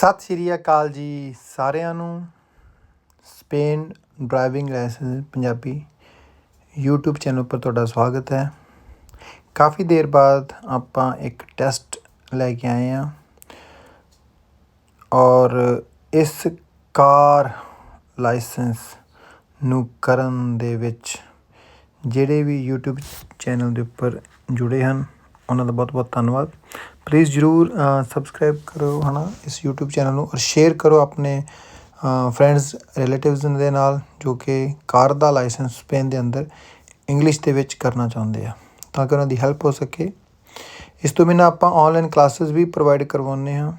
ਸਤਿ ਸ਼੍ਰੀ ਅਕਾਲ ਜੀ ਸਾਰਿਆਂ ਨੂੰ। Spain driving licence Punjabi YouTube channel ਉੱਪਰ ਤੁਹਾਡਾ ਸਵਾਗਤ ਹੈ। ਕਾਫੀ ਦੇਰ ਬਾਅਦ ਆਪਾਂ ਇੱਕ ਟੈਸਟ ਲੈ ਕੇ ਆਏ ਹਾਂ। ਔਰ ਇਸ ਕਾਰ ਲਾਇਸੈਂਸ ਨੂੰ ਕਰਨ ਦੇ ਵਿੱਚ ਜਿਹੜੇ ਵੀ YouTube ਚੈਨਲ ਦੇ ਉੱਪਰ ਜੁੜੇ ਹਨ, ਉਹਨਾਂ ਦਾ ਬਹੁਤ ਬਹੁਤ ਧੰਨਵਾਦ। ਪਲੀਜ਼ ਜਰੂਰ ਸਬਸਕ੍ਰਾਈਬ ਕਰੋ ਹੈ ਨਾ ਇਸ ਯੂਟਿਊਬ ਚੈਨਲ ਨੂੰ ਔਰ ਸ਼ੇਅਰ ਕਰੋ ਆਪਣੇ ਫਰੈਂਡਸ ਰਿਲੇਟਿਵਸ ਦੇ ਨਾਲ, ਜੋ ਕਿ ਕਾਰ ਦਾ ਲਾਇਸੈਂਸ ਸਪੇਨ ਦੇ ਅੰਦਰ ਇੰਗਲਿਸ਼ ਦੇ ਵਿੱਚ ਕਰਨਾ ਚਾਹੁੰਦੇ ਆ, ਤਾਂ ਕਿ ਉਹਨਾਂ ਦੀ ਹੈਲਪ ਹੋ ਸਕੇ। ਇਸ ਤੋਂ ਬਿਨਾਂ ਆਪਾਂ ਆਨਲਾਈਨ ਕਲਾਸਿਸ ਵੀ ਪ੍ਰੋਵਾਈਡ ਕਰਵਾਉਂਦੇ ਹਾਂ,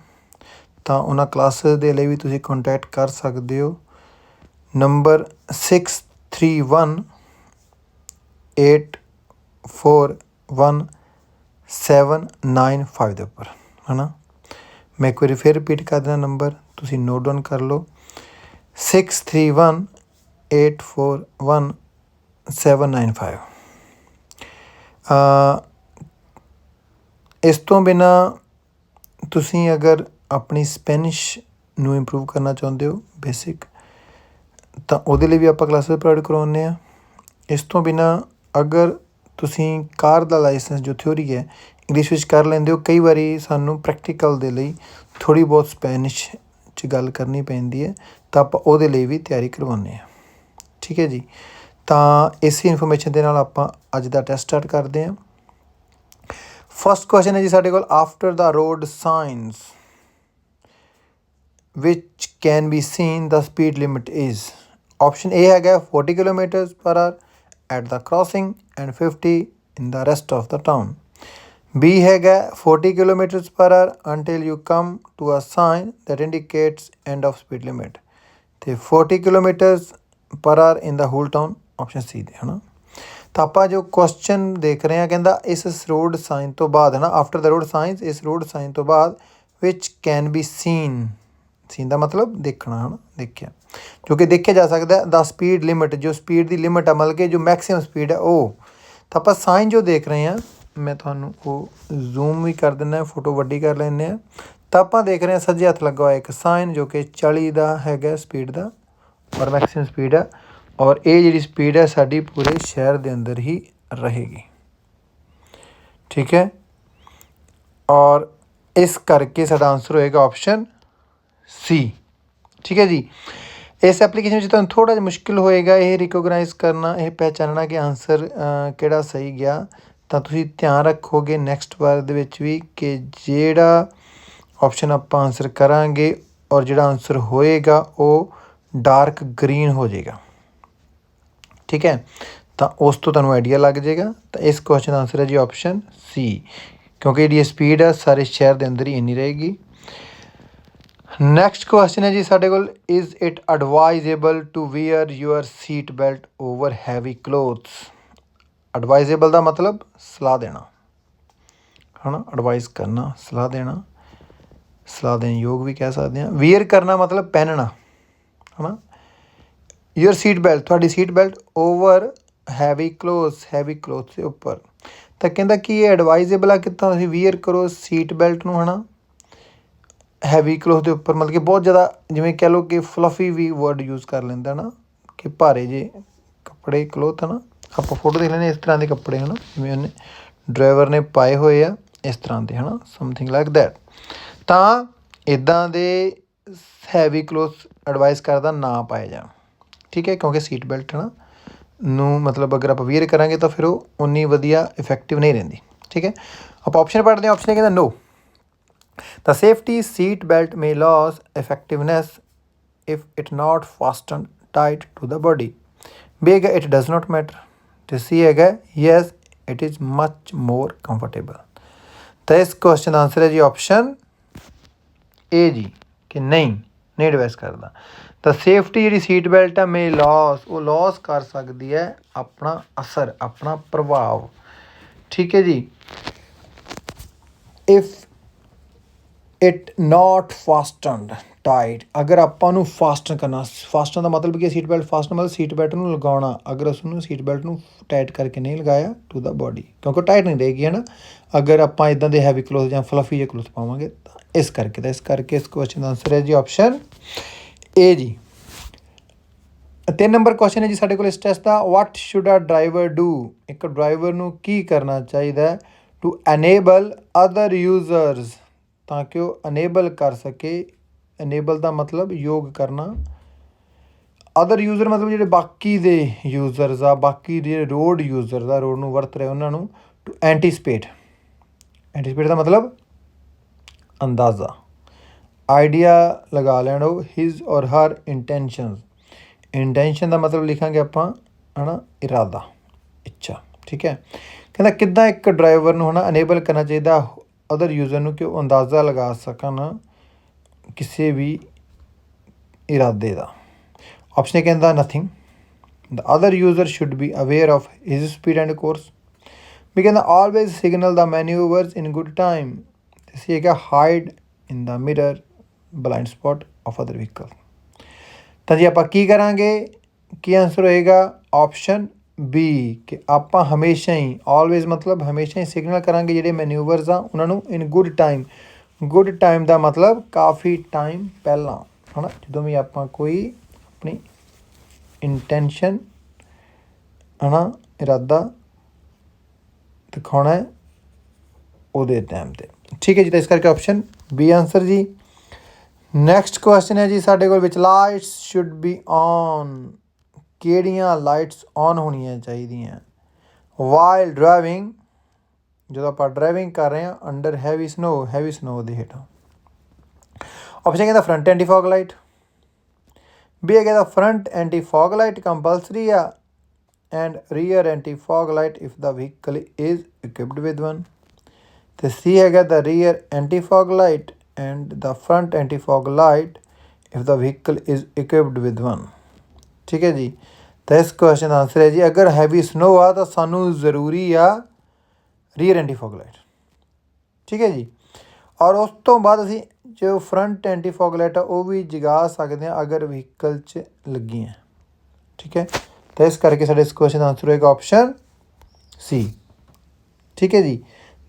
ਤਾਂ ਉਹਨਾਂ ਕਲਾਸਿਸ ਦੇ ਲਈ ਵੀ ਤੁਸੀਂ ਕੰਟੈਕਟ ਕਰ ਸਕਦੇ ਹੋ। ਨੰਬਰ 631 841 795 ਦੇ ਉੱਪਰ, ਹਨਾ? ਮੈਂ ਇੱਕ ਵਾਰੀ ਫਿਰ ਰਿਪੀਟ ਕਰ ਦਿੰਦਾ ਨੰਬਰ ਤੁਸੀਂ ਨੋਟ ਡਾਊਨ ਕਰ ਲਓ। 631 841 795 ਅ ਇਸ ਤੋਂ ਬਿਨਾ ਤੁਸੀਂ ਅਗਰ ਆਪਣੀ ਸਪੈਨਿਸ਼ ਨੂੰ ਇੰਪਰੂਵ ਕਰਨਾ ਚਾਹੁੰਦੇ ਹੋ ਬੇਸਿਕ ਤਾਂ ਉਹਦੇ ਲਈ ਵੀ ਆਪਾਂ ਕਲਾਸਿਸ ਪ੍ਰੋਵਾਈਡ ਕਰਵਾਉਂਦੇ ਆ ਇਸ ਤੋਂ ਬਿਨਾ ਅਗਰ ਤੁਸੀਂ ਕਾਰ ਦਾ ਲਾਇਸੈਂਸ ਜੋ ਥਿਊਰੀ ਹੈ ਇੰਗਲਿਸ਼ ਵਿੱਚ ਕਰ ਲੈਂਦੇ ਹੋ। ਕਈ ਵਾਰੀ ਸਾਨੂੰ ਪ੍ਰੈਕਟੀਕਲ ਦੇ ਲਈ ਥੋੜ੍ਹੀ ਬਹੁਤ ਸਪੈਨਿਸ਼ 'ਚ ਗੱਲ ਕਰਨੀ ਪੈਂਦੀ ਹੈ, ਤਾਂ ਆਪਾਂ ਉਹਦੇ ਲਈ ਵੀ ਤਿਆਰੀ ਕਰਵਾਉਂਦੇ ਹਾਂ। ਠੀਕ ਹੈ ਜੀ? ਤਾਂ ਇਸੇ ਇਨਫੋਰਮੇਸ਼ਨ ਦੇ ਨਾਲ ਆਪਾਂ ਅੱਜ ਦਾ ਟੈਸਟ ਸਟਾਰਟ ਕਰਦੇ ਹਾਂ। ਫਸਟ ਕੁਐਸਚਨ ਹੈ ਜੀ ਸਾਡੇ ਕੋਲ after the road signs which can be seen, the speed limit is option A ਹੈਗਾ 40 kilometers per hour at the crossing and 50 in the rest of the town. B ਹੈਗਾ 40 km per hour until you come to a sign that indicates end of speed limit. ਤੇ 40 km per hour in the whole town option C ਦੇ ਹਨਾ ਤਾਂ ਆਪਾਂ ਜੋ question ਦੇਖ ਰਹੇ ਹਾਂ ਕਹਿੰਦਾ ਇਸ ਰੋਡ ਸਾਈਨ ਤੋਂ ਬਾਅਦ ਹਨਾ ਆਫਟਰ ਦਾ ਰੋਡ ਸਾਈਨਸ ਇਸ ਰੋਡ ਸਾਈਨ ਤੋਂ ਬਾਅਦ which can be seen seen ਦਾ ਮਤਲਬ ਦੇਖਣਾ ਹਨਾ ਦੇਖਿਆ ਜੋ ਕਿ ਦੇਖਿਆ ਜਾ ਸਕਦਾ ਦਾ ਸਪੀਡ ਲਿਮਟ ਜੋ ਸਪੀਡ ਦੀ ਲਿਮਟ ਹੈ ਮਤਲਬ ਕਿ ਜੋ ਮੈਕਸਿਮਮ ਸਪੀਡ ਹੈ ਉਹ ਤਾਂ ਆਪਾਂ ਸਾਈਨ ਜੋ ਦੇਖ ਰਹੇ ਹਾਂ, ਮੈਂ ਤੁਹਾਨੂੰ ਉਹ ਜ਼ੂਮ ਵੀ ਕਰ ਦਿੰਦਾ ਫੋਟੋ ਵੱਡੀ ਕਰ ਲੈਂਦੇ ਆ ਤਾਂ ਆਪਾਂ ਦੇਖ ਰਹੇ ਹਾਂ ਸੱਜੇ ਹੱਥ ਲੱਗਾ ਹੋਇਆ ਇੱਕ ਸਾਈਨ ਜੋ ਕਿ 40 ਦਾ ਹੈਗਾ ਸਪੀਡ ਦਾ ਔਰ ਮੈਕਸਿਮਮ ਸਪੀਡ ਹੈ ਔਰ ਇਹ ਜਿਹੜੀ ਸਪੀਡ ਹੈ ਸਾਡੀ ਪੂਰੇ ਸ਼ਹਿਰ ਦੇ ਅੰਦਰ ਹੀ ਰਹੇਗੀ। ਠੀਕ ਹੈ? ਔਰ ਇਸ ਕਰਕੇ ਸਾਡਾ ਆਨਸਰ ਹੋਏਗਾ ਆਪਸ਼ਨ ਸੀ ਠੀਕ ਹੈ ਜੀ? ਇਸ ਐਪਲੀਕੇਸ਼ਨ ਵਿੱਚ ਤੁਹਾਨੂੰ ਥੋੜਾ ਜਿਹਾ ਮੁਸ਼ਕਿਲ ਹੋਏਗਾ ਇਹ ਰਿਕੋਗਨਾਈਜ਼ ਕਰਨਾ, ਇਹ ਪਹਿਚਾਨਣਾ ਕਿ ਆਨਸਰ ਕਿਹੜਾ ਸਹੀ ਗਿਆ। ਤਾਂ ਤੁਸੀਂ ਧਿਆਨ ਰੱਖੋਗੇ ਨੈਕਸਟ ਵਾਰ ਦੇ ਵਿੱਚ ਵੀ ਕਿ ਜਿਹੜਾ ਆਪਸ਼ਨ ਆਪਾਂ ਆਨਸਰ ਕਰਾਂਗੇ ਔਰ ਜਿਹੜਾ ਆਨਸਰ ਹੋਏਗਾ ਉਹ ਡਾਰਕ ਗ੍ਰੀਨ ਹੋ ਜਾਏਗਾ। ਠੀਕ ਹੈ? ਤਾਂ ਉਸ ਤੋਂ ਤੁਹਾਨੂੰ ਆਈਡੀਆ ਲੱਗ ਜਾਏਗਾ। ਤਾਂ ਇਸ ਕੁਐਸਚਨ ਦਾ ਆਨਸਰ ਹੈ ਜੀ ਆਪਸ਼ਨ ਸੀ ਕਿਉਂਕਿ ਜਿਹੜੀ ਸਪੀਡ ਹੈ ਸਾਰੇ ਸ਼ਹਿਰ ਦੇ ਅੰਦਰ ਹੀ ਇੰਨੀ ਰਹੇਗੀ। ਨੈਕਸਟ ਕੁਐਸਚਨ ਹੈ ਜੀ, ਸਾਡੇ ਕੋਲ is it advisable to wear your seat belt over heavy clothes advisable ਦਾ ਮਤਲਬ ਸਲਾਹ ਦੇਣਾ। ਹਨਾ? ਐਡਵਾਈਸ ਕਰਨਾ, ਸਲਾਹ ਦੇਣਾ। ਸਲਾਹ ਦੇਣ ਯੋਗ ਵੀ ਕਹਿ ਸਕਦੇ ਹਾਂ। ਵੇਅਰ ਕਰਨਾ ਮਤਲਬ ਪਹਿਨਣਾ। ਹਨਾ? ਯੂਅਰ ਸੀਟ ਬੈਲਟ ਤੁਹਾਡੀ seat belt over heavy clothes heavy clothes ਦੇ ਉੱਪਰ। ਤਾਂ ਕਹਿੰਦਾ ਕਿ ਇਹ ਐਡਵਾਈਜ਼ੇਬਲ ਆ ਕਿੱਥੋਂ ਤੁਸੀਂ ਵੇਅਰ ਕਰੋ ਸੀਟ ਬੈਲਟ ਨੂੰ, ਹਨਾ? ਹੈਵੀ ਕਲੋਥ ਦੇ ਉੱਪਰ, ਮਤਲਬ ਕਿ ਬਹੁਤ ਜ਼ਿਆਦਾ ਜਿਵੇਂ ਕਹਿ ਲਓ ਕਿ ਫਲੱਫੀ ਵੀ ਵਰਡ ਯੂਜ਼ ਕਰ ਲੈਂਦਾ ਨਾ, ਕਿ ਭਾਰੇ ਜੇ ਕੱਪੜੇ ਕਲੋਥ ਹੈ ਨਾ ਆਪਾਂ ਫੋਟੋ ਦੇਖ ਲੈਂਦੇ ਇਸ ਤਰ੍ਹਾਂ ਦੇ ਕੱਪੜੇ ਹੈ ਨਾ ਜਿਵੇਂ ਉਹਨੇ ਡਰਾਈਵਰ ਨੇ ਪਾਏ ਹੋਏ ਆ ਇਸ ਤਰ੍ਹਾਂ ਦੇ ਹੈ ਨਾ ਸਮਥਿੰਗ ਲਾਈਕ ਦੈਟ ਤਾਂ ਇਦਾਂ ਦੇ ਹੈਵੀ ਕਲੋਥ ਐਡਵਾਈਸ ਕਰਦਾ ਨਾ ਪਾਏ ਜਾਣ, ਠੀਕ ਹੈ, ਕਿਉਂਕਿ ਸੀਟ ਬੈਲਟ ਹੈ ਨਾ ਨੂੰ ਮਤਲਬ ਅਗਰ ਆਪਾਂ ਵੀਅਰ ਕਰਾਂਗੇ ਤਾਂ ਫਿਰ ਉਹ ਉਨੀ ਵਧੀਆ ਇਫੈਕਟਿਵ ਨਹੀਂ ਰਹਿੰਦੀ, ਠੀਕ ਹੈ। ਆਪਾਂ ਆਪਸ਼ਨ ਪੜ੍ਹਦੇ ਹਾਂ ਆਪਸ਼ਨ ਕਹਿੰਦਾ ਨੋ The safety seat belt may lose effectiveness if it not fastened tight to the body. B ਹੈਗਾ it does not matter. ਤੇ C ਹੈਗਾ yes it is much more comfortable. ਤਾਂ ਇਸ ਕੁਐਸਚਨ ਦਾ ਆਨਸਰ ਹੈ ਜੀ ਆਪਸ਼ਨ A ਜੀ ਕਿ ਨਹੀਂ ਨਹੀਂ ਐਡਵਾਈਸ ਕਰਦਾ ਤਾਂ ਸੇਫਟੀ ਜਿਹੜੀ ਸੀਟ ਬੈਲਟ ਹੈ ਮੇ ਲਾਸ ਉਹ ਲਾਸ ਕਰ ਸਕਦੀ ਹੈ ਆਪਣਾ ਅਸਰ ਆਪਣਾ ਪ੍ਰਭਾਵ ਠੀਕ ਹੈ ਜੀ if it not fastened tight ਅਗਰ ਆਪਾਂ ਨੂੰ ਫਾਸਟਨ ਕਰਨਾ ਫਾਸਟਨ ਦਾ ਮਤਲਬ ਕੀ ਹੈ? ਸੀਟ ਬੈਲਟ ਫਾਸਟਨ ਮਤਲਬ ਸੀਟ ਬੈਲਟ ਨੂੰ ਲਗਾਉਣਾ। ਅਗਰ ਉਸ ਨੂੰ ਸੀਟ ਬੈਲਟ ਨੂੰ ਟਾਈਟ ਕਰਕੇ ਨਹੀਂ ਲਗਾਇਆ ਟੂ ਦਾ ਬਾਡੀ ਕਿਉਂਕਿ ਟਾਈਟ ਨਹੀਂ ਰਹੇਗੀ, ਹੈ ਨਾ? ਅਗਰ ਆਪਾਂ ਇਦਾਂ ਦੇ ਹੈਵੀ ਕਲੋਥ ਜਾਂ ਫਲਫੀ ਜਿਹੇ ਕਲੋਥ ਪਾਵਾਂਗੇ, ਤਾਂ ਇਸ ਕਰਕੇ, ਤਾਂ ਇਸ ਕਰਕੇ ਇਸ ਕੁਐਸਚਨ ਦਾ ਆਨਸਰ ਹੈ ਜੀ ਆਪਸ਼ਨ ਏ ਜੀ। ਤਿੰਨ ਨੰਬਰ ਕੁਐਸਚਨ ਹੈ ਜੀ ਸਾਡੇ ਕੋਲ ਇਸ test the. What should a driver do ਇੱਕ ਡਰਾਈਵਰ ਨੂੰ ਕੀ ਕਰਨਾ ਚਾਹੀਦਾ ਟੂ ਅਨੇਬਲ ਅਦਰ ਯੂਜ਼ਰਸ ਤਾਂ ਕਿ ਉਹ ਅਨੇਬਲ ਕਰ ਸਕੇ। ਅਨੇਬਲ ਦਾ ਮਤਲਬ ਯੋਗ ਕਰਨਾ। ਅਦਰ ਯੂਜ਼ਰ ਮਤਲਬ ਜਿਹੜੇ ਬਾਕੀ ਦੇ ਯੂਜ਼ਰਸ ਆ, ਬਾਕੀ ਜਿਹੜੇ ਰੋਡ ਯੂਜ਼ਰ ਆ ਰੋਡ ਨੂੰ ਵਰਤ ਰਹੇ ਉਹਨਾਂ ਨੂੰ ਟੂ ਐਂਟੀਸਪੇਟ ਐਂਟੀਸਪੇਟ ਦਾ ਮਤਲਬ ਅੰਦਾਜ਼ਾ। ਆਈਡੀਆ ਲਗਾ ਲੈਣ ਉਹ ਹਿਸ ਔਰ ਹਰ ਇੰਟੈਂਸ਼ਨਸ ਇੰਟੈਂਸ਼ਨ ਦਾ ਮਤਲਬ ਲਿਖਾਂਗੇ ਆਪਾਂ, ਹਨਾ, ਇਰਾਦਾ, ਇੱਛਾ, ਠੀਕ ਹੈ। ਕਹਿੰਦਾ ਕਿੱਦਾਂ ਇੱਕ ਡਰਾਈਵਰ ਨੂੰ ਹਨਾ ਅਨੇਬਲ ਕਰਨਾ ਚਾਹੀਦਾ ਅਦਰ ਯੂਜ਼ਰ ਨੂੰ ਕਿ ਉਹ ਅੰਦਾਜ਼ਾ ਲਗਾ ਸਕਣ ਕਿਸੇ ਵੀ ਇਰਾਦੇ ਦਾ ਆਪਸ਼ਨ ਇਹ ਕਹਿੰਦਾ nothing the other user should be aware of his speed and course we can always signal the maneuvers in good time this is a hide in the mirror blind spot of other vehicle ਤਾਂ ਜੀ ਆਪਾਂ ਕੀ ਕਰਾਂਗੇ ਕੀ answer ਹੋਏਗਾ option B ਕਿ ਆਪਾਂ ਹਮੇਸ਼ਾ ਹੀ ਆਲਵੇਜ਼ ਮਤਲਬ ਹਮੇਸ਼ਾ ਹੀ ਸਿਗਨਲ ਕਰਾਂਗੇ ਜਿਹੜੇ ਮੈਨੂਵਰਸ ਆ, ਉਹਨਾਂ ਨੂੰ in good time good time ਦਾ ਮਤਲਬ ਕਾਫੀ ਟਾਈਮ ਪਹਿਲਾਂ, ਹਨਾ? ਜਦੋਂ ਵੀ ਆਪਾਂ ਕੋਈ ਆਪਣੀ ਇੰਟੈਂਸ਼ਨ ਹਨਾ, ਇਰਾਦਾ ਦਿਖਾਉਣਾ ਉਹਦੇ ਟਾਈਮ ਤੇ। ਠੀਕ ਹੈ ਜੀ, ਤਾਂ ਇਸ ਕਰਕੇ ਆਪਸ਼ਨ ਬੀ ਆਨਸਰ ਜੀ। ਨੈਕਸਟ ਕੁਐਸਚਨ ਹੈ ਜੀ ਸਾਡੇ ਕੋਲ which lights should be on ਕਿਹੜੀਆਂ ਲਾਈਟਸ ਔਨ ਹੋਣੀਆਂ ਚਾਹੀਦੀਆਂ? ਵਾਈਲ ਡਰਾਈਵਿੰਗ, ਜਦੋਂ ਆਪਾਂ ਡਰਾਈਵਿੰਗ ਕਰ ਰਹੇ ਹਾਂ under heavy snow heavy snow ਦੇ ਹੇਠਾਂ। ਆਪਸ਼ਨ ਕਹਿੰਦਾ ਫਰੰਟ ਐਂਟੀ ਫੌਗ ਲਾਈਟ ਵੀ ਹੈਗਾ ਦਾ front anti fog light compulsory ਆ। And rear anti fog light if the vehicle is equipped with one ਤੇ ਸੀ ਹੈਗਾ ਦਾ rear anti fog light and the front anti fog light if the vehicle is equipped with one ਠੀਕ ਹੈ ਜੀ? ਤਾਂ ਇਸ question ਦਾ answer ਹੈ ਜੀ, ਅਗਰ ਹੈਵੀ ਸਨੋ ਆ ਤਾਂ ਸਾਨੂੰ ਜ਼ਰੂਰੀ ਆ ਰੀਅਰ ਐਂਟੀ ਫੌਗ ਲਾਈਟ ਠੀਕ ਹੈ ਜੀ? ਔਰ ਉਸ ਤੋਂ ਬਾਅਦ ਅਸੀਂ ਜੋ ਫਰੰਟ ਐਂਟੀ ਫੌਗ ਲਾਈਟ ਆ, ਉਹ ਵੀ ਜਗਾ ਸਕਦੇ ਹਾਂ ਅਗਰ ਵਹੀਕਲ 'ਚ ਲੱਗੀ ਹੈ ਠੀਕ ਹੈ? ਤਾਂ ਇਸ ਕਰਕੇ ਸਾਡੇ ਇਸ ਕੁਐਸਚਨ ਦਾ ਆਨਸਰ ਹੋਏਗਾ ਆਪਸ਼ਨ ਸੀ ਠੀਕ ਹੈ ਜੀ?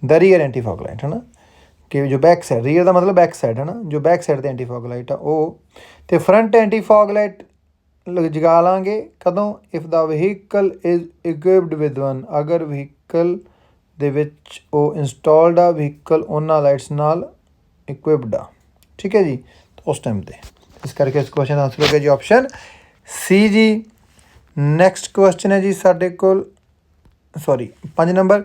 The rear anti fog light ਹੈ ਨਾ ਕਿ ਜੋ ਬੈਕ ਸਾਈਡ ਰੀਅਰ ਦਾ ਮਤਲਬ ਬੈਕ ਸਾਈਡ ਹੈ ਨਾ ਜੋ ਬੈਕ ਸਾਈਡ ਤੇ ਐਂਟੀ ਫੌਗ ਲਾਈਟ ਆ, ਉਹ ਤੇ ਫਰੰਟ ਐਂਟੀ ਫੌਗ ਲਾਈਟ ਜਗਾ ਲਾਂਗੇ। ਕਦੋਂ? If the vehicle is equipped with one ਅਗਰ ਵਹੀਕਲ ਦੇ ਵਿੱਚ ਉਹ ਇੰਸਟਾਲਡ ਆ ਵਹੀਕਲ ਉਹਨਾਂ ਲਾਈਟਸ ਨਾਲ equipped ਆ। ਠੀਕ ਹੈ ਜੀ? ਉਸ ਟਾਈਮ ਤੇ। ਇਸ ਕਰਕੇ ਇਸ ਕੁਐਸਚਨ ਦਾ ਆਨਸਰ ਹੋਗਾ ਜੀ ਆਪਸ਼ਨ ਸੀ ਜੀ। ਨੈਕਸਟ ਕੁਐਸਚਨ ਹੈ ਜੀ ਸਾਡੇ ਕੋਲ। Sorry 5 number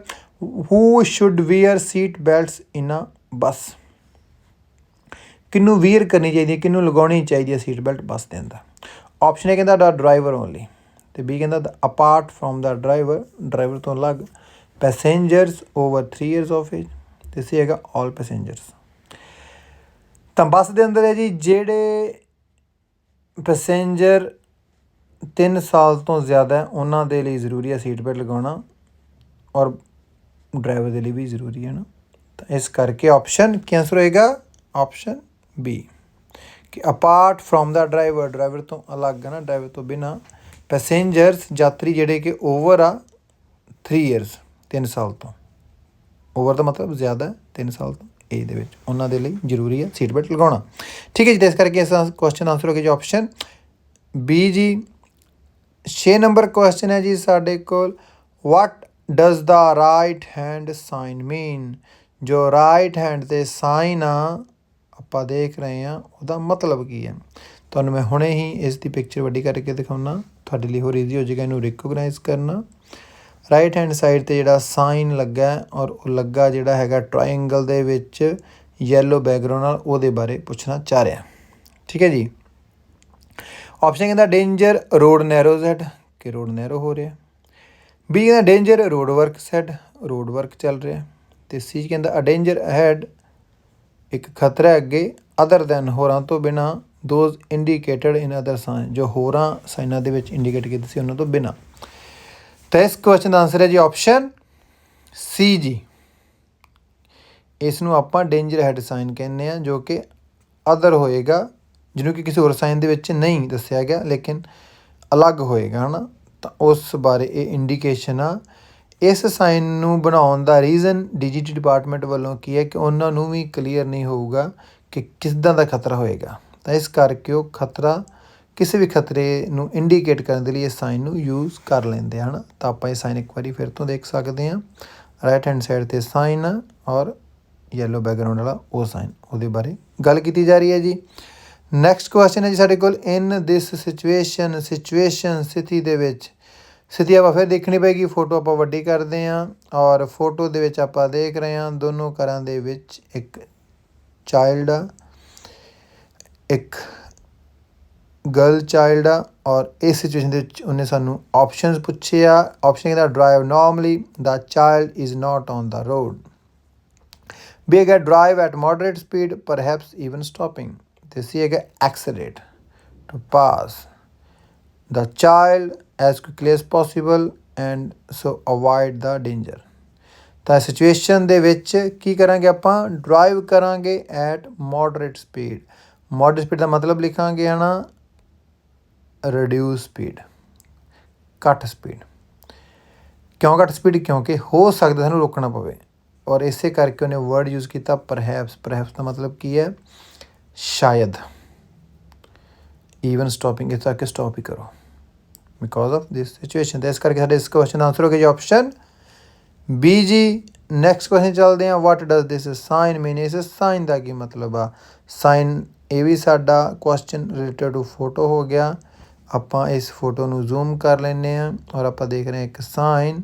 who should wear seat belts in a bus ਕਿਹਨੂੰ ਵੀਅਰ ਕਰਨੀ ਚਾਹੀਦੀ ਹੈ, ਕਿਹਨੂੰ ਲਗਾਉਣੀ ਚਾਹੀਦੀ ਹੈ ਸੀਟ ਬੈਲਟ ਬੱਸ ਦੇ ਅੰਦਰ? ਆਪਸ਼ਨ ਹੈ ਕਹਿੰਦਾ ਦਾ ਡਰਾਈਵਰ ਓਨਲੀ ਤੇ ਬੀ ਕਹਿੰਦਾ apart from the driver driver ਤੋਂ ਅਲੱਗ passengers over 3 years of age ਤੇ ਸੀ ਹੈਗਾ ਆਲ ਪੈਸੇਂਜਰਸ ਤਾਂ ਬੱਸ ਦੇ ਅੰਦਰ ਹੈ ਜੀ, ਜਿਹੜੇ ਪੈਸੇਂਜਰ 3 ਸਾਲ ਤੋਂ ਜ਼ਿਆਦਾ ਉਹਨਾਂ ਦੇ ਲਈ ਜ਼ਰੂਰੀ ਹੈ ਸੀਟ ਬੈਲਟ ਲਗਾਉਣਾ ਔਰ ਡਰਾਈਵਰ ਦੇ ਲਈ ਵੀ ਜ਼ਰੂਰੀ ਹੈ ਨਾ। ਤਾਂ ਇਸ ਕਰਕੇ ਆਪਸ਼ਨ ਕੀ ਆਨਸਰ ਹੋਏਗਾ ਆਪਸ਼ਨ ਬੀ ਕਿ apart from the driver driver ਤੋਂ ਅਲੱਗ ਹੈ ਨਾ ਡਰਾਈਵਰ ਤੋਂ ਬਿਨਾ ਪੈਸੇਂਜਰਸ ਯਾਤਰੀ ਜਿਹੜੇ ਕਿ ਓਵਰ ਆ 3 ਇਅਰਸ 3 ਸਾਲ ਤੋਂ। ਓਵਰ ਦਾ ਮਤਲਬ ਜ਼ਿਆਦਾ 3 ਸਾਲ ਤੋਂ ਏਜ ਦੇ ਵਿੱਚ। ਉਹਨਾਂ ਦੇ ਲਈ ਜ਼ਰੂਰੀ ਹੈ ਸੀਟ ਬੈਲਟ ਲਗਾਉਣਾ। ਠੀਕ ਹੈ ਜੀ, ਤਾਂ ਇਸ ਕਰਕੇ ਇਸ ਕੁਐਸਚਨ ਆਨਸਰ ਹੋ ਗਿਆ ਜੀ ਆਪਸ਼ਨ ਬੀ ਜੀ। 6 ਨੰਬਰ ਕੁਐਸਚਨ ਹੈ ਜੀ ਸਾਡੇ ਕੋਲ। What does the right hand sign mean ਜੋ ਰਾਈਟ ਹੈਂਡ ਤੇ ਸਾਈਨ ਆ ਆਪਾਂ ਦੇਖ ਰਹੇ ਹਾਂ, ਉਹਦਾ ਮਤਲਬ ਕੀ ਹੈ। ਤੁਹਾਨੂੰ ਮੈਂ ਹੁਣੇ ਹੀ ਇਸ ਦੀ ਪਿਕਚਰ ਵੱਡੀ ਕਰਕੇ ਦਿਖਾਉਣਾ ਤੁਹਾਡੇ ਲਈ ਹੋਰ ਈਜ਼ੀ ਹੋ ਜਾਏਗਾ, ਇਹਨੂੰ ਰਿਕੋਗਨਾਈਜ਼ ਕਰਨਾ। ਰਾਈਟ ਹੈਂਡ ਸਾਈਡ ਤੇ ਜਿਹੜਾ ਸਾਈਨ ਲੱਗਾ ਔਰ ਉਹ ਲੱਗਾ ਜਿਹੜਾ ਹੈਗਾ ਟ੍ਰਾਇੰਗਲ ਦੇ ਵਿੱਚ ਯੈਲੋ ਬੈਕਗ੍ਰਾਉਂਡ ਨਾਲ ਉਹਦੇ ਬਾਰੇ ਪੁੱਛਣਾ ਚਾਹ ਰਿਹਾ। ਠੀਕ ਹੈ ਜੀ? ਆਪਸ਼ਨ ਕਹਿੰਦਾ ਡੇਂਜਰ ਰੋਡ ਨੈਰੋਜ਼ ਹੈਡ ਕਿ ਰੋਡ ਨੈਰੋ ਹੋ ਰਿਹਾ। ਬੀ ਕਹਿੰਦਾ danger road work ahead road work ਚੱਲ ਰਿਹਾ। ਤੇ ਸੀ ਕਹਿੰਦਾ ਅ ਡੇਂਜਰ ਅਹੈਡ ਇੱਕ ਖਤਰਾ ਅੱਗੇ ਅਦਰ ਦੈਨ ਹੋਰਾਂ ਤੋਂ ਬਿਨਾ those indicated in other sign ਜੋ ਹੋਰਾਂ ਸਾਈਨਾਂ ਦੇ ਵਿੱਚ ਇੰਡੀਕੇਟ ਕੀਤੇ ਸੀ ਉਹਨਾਂ ਤੋਂ ਬਿਨਾ। ਤਾਂ ਇਸ ਕੁਐਸਚਨ ਦਾ ਆਨਸਰ ਹੈ ਜੀ ਆਪਸ਼ਨ ਸੀ ਜੀ। ਇਸ ਨੂੰ ਆਪਾਂ ਡੇਂਜਰ ਹੈਡ ਸਾਈਨ ਕਹਿੰਦੇ ਆ ਜੋ ਕਿ ਅਦਰ ਹੋਏਗਾ, ਜਿਹਨੂੰ ਕਿ ਕਿਸੇ ਹੋਰ ਸਾਈਨ ਦੇ ਵਿੱਚ ਨਹੀਂ ਦੱਸਿਆ ਗਿਆ, ਲੇਕਿਨ ਅਲੱਗ ਹੋਏਗਾ, ਹਨਾ? ਤਾਂ ਉਸ ਬਾਰੇ ਇਹ ਇੰਡੀਕੇਸ਼ਨ ਆ ਇਸ ਸਾਈਨ ਨੂੰ ਬਣਾਉਣ ਦਾ ਰੀਜ਼ਨ ਡੀਜੀਟੀ ਡਿਪਾਰਟਮੈਂਟ ਵੱਲੋਂ ਕੀ ਹੈ ਕਿ ਉਹਨਾਂ ਨੂੰ ਵੀ ਕਲੀਅਰ ਨਹੀਂ ਹੋਊਗਾ ਕਿ ਕਿੱਦਾਂ ਦਾ ਖਤਰਾ ਹੋਏਗਾ। ਤਾਂ ਇਸ ਕਰਕੇ ਉਹ ਖਤਰਾ ਕਿਸੇ ਵੀ ਖਤਰੇ ਨੂੰ ਇੰਡੀਕੇਟ ਕਰਨ ਦੇ ਲਈ ਇਸ ਸਾਈਨ ਨੂੰ ਯੂਜ਼ ਕਰ ਲੈਂਦੇ ਹਨ। ਤਾਂ ਆਪਾਂ ਇਹ ਸਾਈਨ ਇੱਕ ਵਾਰੀ ਫਿਰ ਤੋਂ ਦੇਖ ਸਕਦੇ ਹਾਂ। ਰਾਈਟ ਹੈਂਡ ਸਾਈਡ ਤੇ ਸਾਈਨ ਔਰ ਯੈਲੋ ਬੈਕਗ੍ਰਾਉਂਡ ਵਾਲਾ ਉਹ ਸਾਈਨ ਉਹਦੇ ਬਾਰੇ ਗੱਲ ਕੀਤੀ ਜਾ ਰਹੀ ਹੈ ਜੀ। ਨੈਕਸਟ ਕੁਐਸਚਨ ਹੈ ਜੀ ਸਾਡੇ ਕੋਲ। ਇਨ ਦਿਸ ਸਿਚੁਏਸ਼ਨ ਸਿਚੁਏਸ਼ਨ ਸਥਿਤੀ ਦੇ ਵਿੱਚ ਸਥਿਤੀ ਆਪਾਂ ਫਿਰ ਦੇਖਣੀ ਪਏਗੀ, ਫੋਟੋ ਆਪਾਂ ਵੱਡੀ ਕਰਦੇ ਹਾਂ ਔਰ ਫੋਟੋ ਦੇ ਵਿੱਚ ਆਪਾਂ ਦੇਖ ਰਹੇ ਹਾਂ ਦੋਨੋਂ ਘਰਾਂ ਦੇ ਵਿੱਚ ਇੱਕ ਚਾਈਲਡ ਆ, ਇੱਕ ਗਰਲ ਚਾਈਲਡ ਆ ਔਰ ਇਸ ਸਿਚੁਏਸ਼ਨ ਦੇ ਵਿੱਚ ਉਹਨੇ ਸਾਨੂੰ ਆਪਸ਼ਨਸ ਪੁੱਛੇ ਆ। ਆਪਸ਼ਨ ਕਹਿੰਦਾ drive normally the child is not on the road B ਹੈਗਾ drive at moderate speed perhaps even stopping ਤੇ ਸੀ ਹੈਗਾ accelerate to pass the child as quickly as possible and so avoid the danger. ਤਾਂ situation ਦੇ ਵਿੱਚ ਕੀ ਕਰਾਂਗੇ ਆਪਾਂ? Drive ਕਰਾਂਗੇ at moderate speed moderate speed ਦਾ ਮਤਲਬ ਲਿਖਾਂਗੇ ਹਨਾ ਰਿਡਿਊਸ ਸਪੀਡ ਘੱਟ ਸਪੀਡ ਕਿਉਂ ਘੱਟ ਸਪੀਡ ਕਿਉਂਕਿ ਹੋ ਸਕਦਾ ਸਾਨੂੰ ਰੋਕਣਾ ਪਵੇ। ਔਰ ਇਸੇ ਕਰਕੇ ਉਹਨੇ ਵਰਡ ਯੂਜ਼ ਕੀਤਾ ਪਰਹੈਪਸ ਪਰਹੈਪਸ ਦਾ ਮਤਲਬ ਕੀ ਹੈ? ਸ਼ਾਇਦ। ਈਵਨ ਸਟਾਪਿੰਗ ਇਸ ਤੱਕ ਸਟਾਪ ਹੀ ਕਰੋ। ਬਿਕੋਜ਼ ਆਫ ਦਿਸ ਸਿਚੁਏਸ਼ਨ ਤੇ ਇਸ ਕਰਕੇ ਸਾਡੇ ਇਸ ਕੁਐਸਚਨ ਦਾ ਆਨਸਰ ਹੋ ਗਿਆ ਜੀ ਆਪਸ਼ਨ ਬੀ ਜੀ ਨੈਕਸਟ ਕੁਐਸਚਨ ਚੱਲਦੇ ਹਾਂ ਵਾਟ ਡਸ ਦਿਸ ਸਾਈਨ ਮੀਨ ਇਸ ਸਾਈਨ ਦਾ ਕੀ ਮਤਲਬ ਆ? ਸਾਈਨ ਇਹ ਵੀ ਸਾਡਾ ਕੁਐਸਚਨ ਰਿਲੇਟਡ ਟੂ ਫੋਟੋ ਹੋ ਗਿਆ। ਆਪਾਂ ਇਸ ਫੋਟੋ ਨੂੰ ਜ਼ੂਮ ਕਰ ਲੈਨੇ ਆ ਔਰ ਆਪਾਂ ਦੇਖ ਰਹੇ ਹਾਂ ਇੱਕ ਸਾਈਨ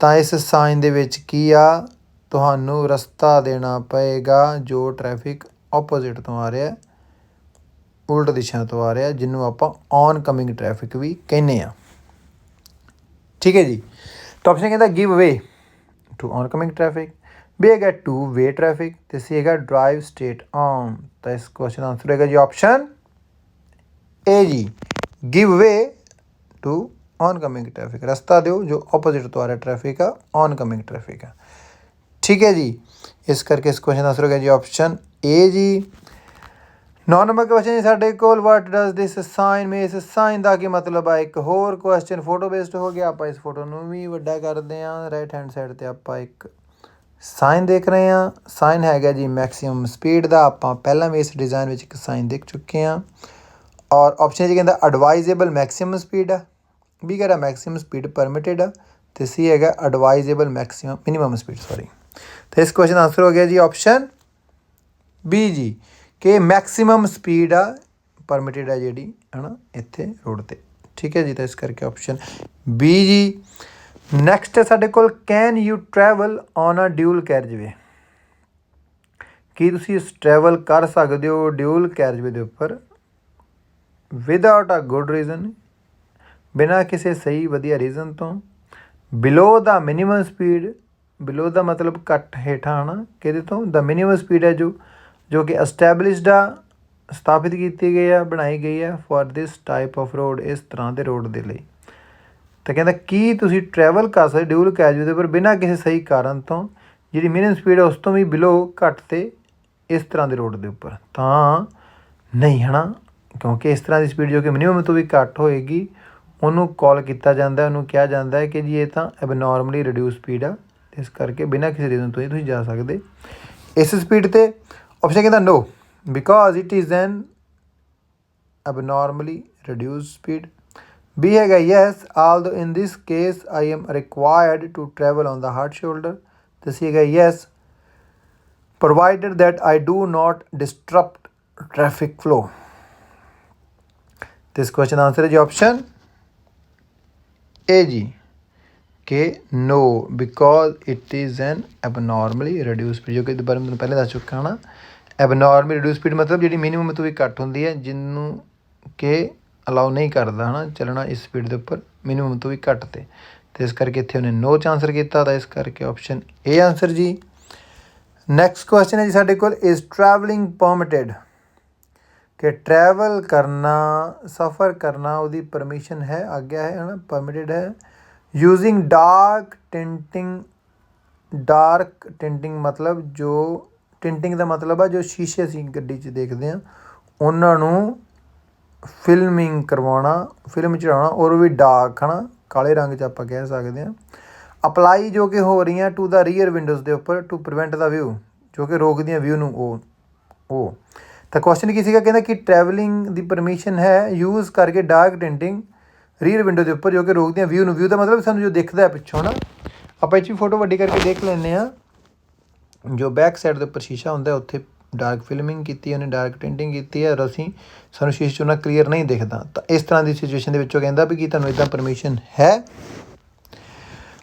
ਤਾਂ ਇਸ ਸਾਈਨ ਦੇ ਵਿੱਚ ਕੀ ਆ? ਤੁਹਾਨੂੰ ਰਸਤਾ ਦੇਣਾ ਪਏਗਾ ਜੋ ਟ੍ਰੈਫਿਕ ਆਪੋਜ਼ਿਟ ਤੋਂ ਆ ਰਿਹਾ। ਹੈ ਉਲਟ ਦਿਸ਼ਾ ਤੋਂ ਆ ਰਿਹਾ, ਜਿਹਨੂੰ ਆਪਾਂ ਔਨ ਕਮਿੰਗ ਟ੍ਰੈਫਿਕ ਵੀ ਕਹਿੰਦੇ ਆ ਠੀਕ ਹੈ ਜੀ? ਤਾਂ ਆਪਸ਼ਨ ਕਹਿੰਦਾ give way to oncoming traffic B ਹੈਗਾ ਟੂ ਵੇ ਟ੍ਰੈਫਿਕ ਤੇ ਸੀ ਹੈਗਾ ਡਰਾਈਵ ਸਟੇਟ ਔਨ ਤਾਂ ਇਸ ਕੁਐਸਚਨ ਦਾ ਆਨਸਰ ਹੈਗਾ ਜੀ ਆਪਸ਼ਨ ਏ ਜੀ। Give way to oncoming traffic ਰਸਤਾ ਦਿਓ ਜੋ ਆਪੋਜ਼ਿਟ ਤੋਂ ਆ ਰਿਹਾ ਟ੍ਰੈਫਿਕ ਆ ਔਨ ਕਮਿੰਗ ਟ੍ਰੈਫਿਕ ਆ। ਠੀਕ ਹੈ ਜੀ? ਇਸ ਕਰਕੇ ਇਸ ਕੁਐਸਚਨ ਦਾ ਆਨਸਰ ਹੈਗਾ ਜੀ ਆਪਸ਼ਨ ਏ ਜੀ। ਨੌ ਨੰਬਰ ਕੁਐਸਚਨ ਹੈ ਸਾਡੇ ਕੋਲ what does this sign mean ਇਸ ਸਾਈਨ ਦਾ ਕੀ ਮਤਲਬ ਆ? ਇੱਕ ਹੋਰ ਕੁਐਸਚਨ ਫੋਟੋ ਬੇਸਡ ਹੋ ਗਿਆ। ਆਪਾਂ ਇਸ ਫੋਟੋ ਨੂੰ ਵੀ ਵੱਡਾ ਕਰਦੇ ਹਾਂ। ਰਾਈਟ ਹੈਂਡ ਸਾਈਡ ਤੇ ਆਪਾਂ ਇੱਕ ਸਾਈਨ ਦੇਖ ਰਹੇ ਹਾਂ। ਸਾਈਨ ਹੈਗਾ ਜੀ ਮੈਕਸਿਮਮ ਸਪੀਡ ਦਾ। ਆਪਾਂ ਪਹਿਲਾਂ ਵੀ ਇਸ ਡਿਜ਼ਾਈਨ ਵਿੱਚ ਇੱਕ ਸਾਈਨ ਦੇਖ ਚੁੱਕੇ ਹਾਂ। ਔਰ ਆਪਸ਼ਨ ਜੀ ਕਹਿੰਦਾ ਐਡਵਾਈਜ਼ੇਬਲ ਮੈਕਸਿਮਮ ਸਪੀਡ ਆ ਬੀ ਕਹਿੰਦਾ ਮੈਕਸਿਮਮ ਸਪੀਡ ਪਰਮਿਟਡ ਆ ਤੇ ਸੀ ਹੈਗਾ advisable maximum minimum speed sorry ਤੇ ਇਸ ਕੁਐਸਚਨ ਦਾ ਆਨਸਰ ਹੋ ਗਿਆ ਜੀ ਆਪਸ਼ਨ ਬੀ ਜੀ। ਕਿ ਮੈਕਸਿਮਮ ਸਪੀਡ ਆ ਪਰਮਿਟਡ ਆ ਜਿਹੜੀ, ਹਨਾ, ਇੱਥੇ ਰੋਡ ਤੇ। ਠੀਕ ਹੈ ਜੀ, ਤਾਂ ਇਸ ਕਰਕੇ ਆਪਸ਼ਨ ਬੀ ਜੀ। ਨੈਕਸਟ ਹੈ ਸਾਡੇ ਕੋਲ can you travel on a dual carriageway ਕੀ ਤੁਸੀਂ ਇਸ ਟਰੈਵਲ ਕਰ ਸਕਦੇ ਹੋ ਡਿਊਲ ਕੈਰਜਵੇ ਦੇ ਉੱਪਰ? ਵਿਦਆਊਟ ਅ ਗੁੱਡ ਰੀਜ਼ਨ ਬਿਨਾਂ ਕਿਸੇ ਸਹੀ ਵਧੀਆ ਰੀਜ਼ਨ ਤੋਂ। ਬਿਲੋ ਦਾ ਮਿਨੀਮਮ ਸਪੀਡ ਬਿਲੋ ਦਾ ਮਤਲਬ ਘੱਟ ਹੇਠਾਂ, ਹਨਾ, ਕਿਹਦੇ ਤੋਂ? ਦਾ ਮਿਨੀਮਮ ਸਪੀਡ ਹੈ ਜੋ। ਜੋ ਕਿ ਅਸਟੈਬਲਿਸ਼ਡ ਆ, ਸਥਾਪਿਤ ਕੀਤੀ ਗਈ ਆ, ਬਣਾਈ ਗਈ ਆ for this type of road ਇਸ ਤਰ੍ਹਾਂ ਦੇ ਰੋਡ ਦੇ ਲਈ। ਤਾਂ ਕਹਿੰਦਾ, ਕੀ ਤੁਸੀਂ ਟਰੈਵਲ ਕਰ ਸਕਦੇ ਡਿਊਲ ਕੈਜੂ ਦੇ ਪਰ ਬਿਨਾਂ ਕਿਸੇ ਸਹੀ ਕਾਰਨ ਤੋਂ? ਜਿਹੜੀ ਮਿਨੀਮਮ ਸਪੀਡ ਹੈ ਉਸ ਤੋਂ ਵੀ ਬਿਲੋ ਘੱਟ ਤੇ ਇਸ ਤਰ੍ਹਾਂ ਦੇ ਰੋਡ ਦੇ ਉੱਪਰ। ਤਾਂ ਨਹੀਂ, ਹਨਾ? ਕਿਉਂਕਿ ਇਸ ਤਰ੍ਹਾਂ ਦੀ ਸਪੀਡ ਜੋ ਕਿ ਮਿਨੀਮਮ ਤੋਂ ਵੀ ਘੱਟ ਹੋਏਗੀ, ਉਹਨੂੰ ਕਾਲ ਕੀਤਾ ਜਾਂਦਾ, ਉਹਨੂੰ ਕਿਹਾ ਜਾਂਦਾ ਹੈ ਕਿ ਜੀ ਇਹ ਤਾਂ ਐਬਨੋਰਮਲੀ ਰਿਡਿਊਸ ਸਪੀਡ ਆ, ਇਸ ਕਰਕੇ ਬਿਨਾਂ ਕਿਸੇ ਰੀਜ਼ਨ ਤੋਂ ਹੀ ਤੁਸੀਂ ਜਾ ਸਕਦੇ। ਇਸ ਸਪੀਡ ਤੇ Option again, no, because it is an abnormally reduced speed. B है yes, although in this case I am required to travel on the hard shoulder. The C है yes, provided that I do not disrupt traffic flow. This question answer is option A G. ਕਿ no because it is an abnormally reduced speed, ਜੋ ਕਿ ਇਹਦੇ ਬਾਰੇ ਮੈਂ ਤੁਹਾਨੂੰ ਪਹਿਲੇ ਦੱਸ ਚੁੱਕਾ ਹਾਂ ਨਾ। ਐਬਨੋਰਮਲ ਰਿਡਿਊਸ ਸਪੀਡ ਮਤਲਬ ਜਿਹੜੀ ਮਿਨੀਮਮ ਤੋਂ ਵੀ ਘੱਟ ਹੁੰਦੀ ਹੈ, ਜਿਹਨੂੰ ਕਿ ਅਲਾਉ ਨਹੀਂ ਕਰਦਾ, ਹਨਾ, ਚੱਲਣਾ ਇਸ ਸਪੀਡ ਦੇ ਉੱਪਰ ਮਿਨੀਮਮ ਤੋਂ ਵੀ ਘੱਟ ਤੇ। ਤੇ ਇਸ ਕਰਕੇ ਇੱਥੇ ਉਹਨੇ ਨੋ ਚ ਆਨਸਰ ਕੀਤਾ, ਤਾਂ ਇਸ ਕਰਕੇ ਆਪਸ਼ਨ ਏ ਆਨਸਰ ਜੀ। ਨੈਕਸਟ ਕੁਐਸਚਨ ਹੈ ਜੀ ਸਾਡੇ ਕੋਲ ਇਜ਼ ਟਰੈਵਲਿੰਗ ਪਰਮਿਟਡ ਕਿ ਟਰੈਵਲ ਕਰਨਾ ਸਫ਼ਰ ਕਰਨਾ, ਉਹਦੀ ਪਰਮਿਸ਼ਨ ਹੈ, ਆਗਿਆ ਹੈ, ਹਨਾ ਪਰਮਿਟਡ ਹੈ। Using dark tinting dark tinting ਮਤਲਬ ਜੋ ਟਿੰਟਿੰਗ ਦਾ ਮਤਲਬ ਆ ਜੋ ਸ਼ੀਸ਼ੇ ਅਸੀਂ ਗੱਡੀ 'ਚ ਦੇਖਦੇ ਹਾਂ, ਉਹਨਾਂ ਨੂੰ ਫਿਲਮਿੰਗ ਕਰਵਾਉਣਾ ਫਿਲਮ ਚੜਾਉਣਾ ਔਰ ਉਹ ਵੀ ਡਾਰਕ ਨਾ ਕਾਲੇ ਰੰਗ 'ਚ ਆਪਾਂ ਕਹਿ ਸਕਦੇ ਹਾਂ। ਅਪਲਾਈ ਜੋ ਕਿ ਹੋ ਰਹੀਆਂ ਟੂ ਦਾ ਰੀਅਰ ਵਿੰਡੋਜ਼ ਦੇ ਉੱਪਰ ਟੂ ਪ੍ਰੀਵੈਂਟ ਦਾ ਵਿਊ ਜੋ ਕਿ ਰੋਕਦੀਆਂ ਵਿਊ ਨੂੰ ਉਹ ਉਹ। ਤਾਂ ਕੁਐਸਚਨ ਕੀ ਸੀਗਾ? ਕਹਿੰਦਾ ਕਿ ਟਰੈਵਲਿੰਗ ਦੀ ਪਰਮਿਸ਼ਨ ਹੈ ਯੂਜ਼ ਕਰਕੇ ਡਾਰਕ ਟਿੰਟਿੰਗ ਰੀਅਰ ਵਿੰਡੋ ਦੇ ਉੱਪਰ ਜੋ ਕਿ ਰੋਕਦੇ ਰੋਕਦੀਆਂ ਵਿਊ ਨੂੰ ਵਿਊ ਦਾ ਮਤਲਬ ਸਾਨੂੰ ਜੋ ਦਿਖਦਾ ਹੈ ਪਿੱਛੋਂ ਨਾ, ਆਪਾਂ ਇਹ 'ਚ ਫੋਟੋ ਵੱਡੀ ਕਰਕੇ ਦੇਖ ਲੈਂਦੇ ਆ ਜੋ ਬੈਕ ਸਾਈਡ ਦੇ ਉੱਪਰ ਸ਼ੀਸ਼ਾ ਹੁੰਦਾ ਉੱਥੇ ਡਾਰਕ ਫਿਲਮਿੰਗ ਕੀਤੀ ਉਹਨੇ ਡਾਰਕ ਟਿੰਟਿੰਗ ਕੀਤੀ ਹੈ, ਔਰ ਅਸੀਂ ਸਾਨੂੰ ਸ਼ੀਸ਼ੇ 'ਚੋਂ ਨਾ ਕਲੀਅਰ ਨਹੀਂ ਦਿਖਦਾ। ਤਾਂ ਇਸ ਤਰ੍ਹਾਂ ਦੀ ਸਿਚੁਏਸ਼ਨ ਦੇ ਵਿੱਚ ਉਹ ਕਹਿੰਦਾ ਵੀ ਕੀ ਤੁਹਾਨੂੰ ਇਦਾਂ ਪਰਮਿਸ਼ਨ ਹੈ?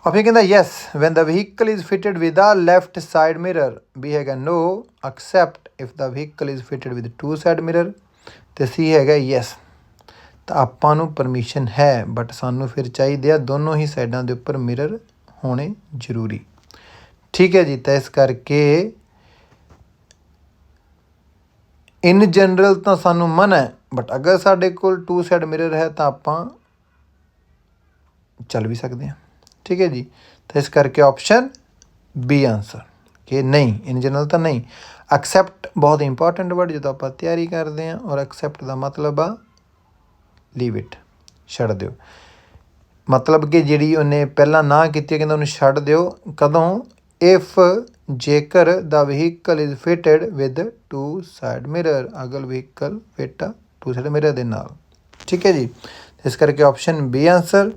ਆਪੇ ਕਹਿੰਦਾ yes when the vehicle is fitted with a left side mirror ਵੀ ਹੈਗਾ no except if the vehicle is fitted with two side mirror ਤੇ ਸੀ ਹੈਗਾ ਯੈਸ ਤਾਂ ਆਪਾਂ ਨੂੰ ਪਰਮਿਸ਼ਨ ਹੈ ਬਟ ਸਾਨੂੰ ਫਿਰ ਚਾਹੀਦੇ ਆ ਦੋਨੋਂ ਹੀ ਸਾਈਡਾਂ ਦੇ ਉੱਪਰ ਮਿਰਰ ਹੋਣੇ ਜ਼ਰੂਰੀ। ਠੀਕ ਹੈ ਜੀ, ਤਾਂ ਇਸ ਕਰਕੇ ਇਨ ਜਨਰਲ ਤਾਂ ਸਾਨੂੰ ਮਨ ਹੈ ਬਟ ਅਗਰ ਸਾਡੇ ਕੋਲ ਟੂ ਸਾਈਡ ਮਿਰਰ ਹੈ ਤਾਂ ਆਪਾਂ ਚੱਲ ਵੀ ਸਕਦੇ ਹਾਂ। ਠੀਕ ਹੈ ਜੀ, ਤਾਂ ਇਸ ਕਰਕੇ ਆਪਸ਼ਨ ਬੀ ਆਨਸਰ ਕਿ ਨਹੀਂ ਇਨ ਜਨਰਲ ਤਾਂ ਨਹੀਂ। ਐਕਸੈਪਟ ਬਹੁਤ ਇੰਪੋਰਟੈਂਟ ਵਰਡ ਜਦੋਂ ਆਪਾਂ ਤਿਆਰੀ ਕਰਦੇ ਹਾਂ ਔਰ ਐਕਸੈਪਟ ਦਾ ਮਤਲਬ ਆ ਲੀਵ ਇਟ ਛੱਡ ਦਿਓ। ਮਤਲਬ ਕਿ ਜਿਹੜੀ ਉਹਨੇ ਪਹਿਲਾਂ ਨਾ ਕੀਤੀ ਕਹਿੰਦਾ ਉਹਨੂੰ ਛੱਡ ਦਿਓ। ਕਦੋਂ? ਇਫ ਜੇਕਰ the vehicle is fitted with two side mirror ਅਗਰ ਵਹੀਕਲ ਫਿਟ ਆ ਟੂ ਸਾਈਡ ਮਿਰਰ ਦੇ ਨਾਲ। ਠੀਕ ਹੈ ਜੀ? ਇਸ ਕਰਕੇ ਆਪਸ਼ਨ ਬੀ ਆਨਸਰ